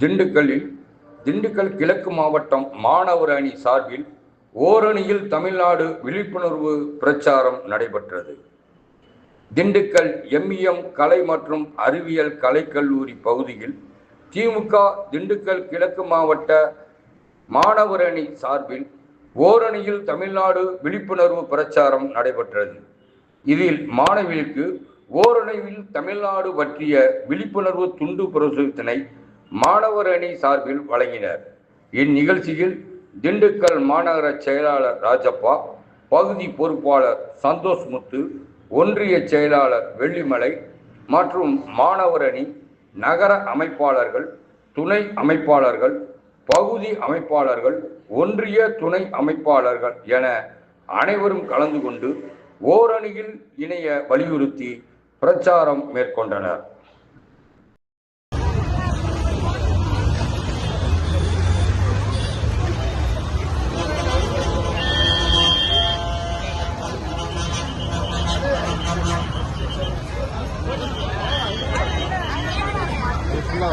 திண்டுக்கல்லில் திண்டுக்கல் கிழக்கு மாவட்டம் மாணவர் அணி சார்பில் ஓரணியில் தமிழ்நாடு விழிப்புணர்வு பிரச்சாரம் நடைபெற்றது. திண்டுக்கல் எம்இஎம் கலை மற்றும் அறிவியல் கலைக்கல்லூரி பகுதியில் திமுக திண்டுக்கல் கிழக்கு மாவட்ட மாணவர் அணி சார்பில் ஓரணியில் தமிழ்நாடு விழிப்புணர்வு பிரச்சாரம் நடைபெற்றது. இதில் மாணவிகளுக்கு ஓரணியில் தமிழ்நாடு பற்றிய விழிப்புணர்வு துண்டு பிரசுரத்தினை மாணவர் அணி சார்பில் வழங்கினர். இந்நிகழ்ச்சியில் திண்டுக்கல் மாநகர செயலாளர் ராஜப்பா பகுதி பொறுப்பாளர் சந்தோஷ் முத்து ஒன்றிய செயலாளர் வெள்ளிமலை மற்றும் மாணவர் அணி நகர அமைப்பாளர்கள் துணை அமைப்பாளர்கள் பகுதி அமைப்பாளர்கள் ஒன்றிய துணை அமைப்பாளர்கள் என அனைவரும் கலந்து கொண்டு ஓரணியில் இணைய வலியுறுத்தி பிரச்சாரம் மேற்கொண்டனர். ఫుల్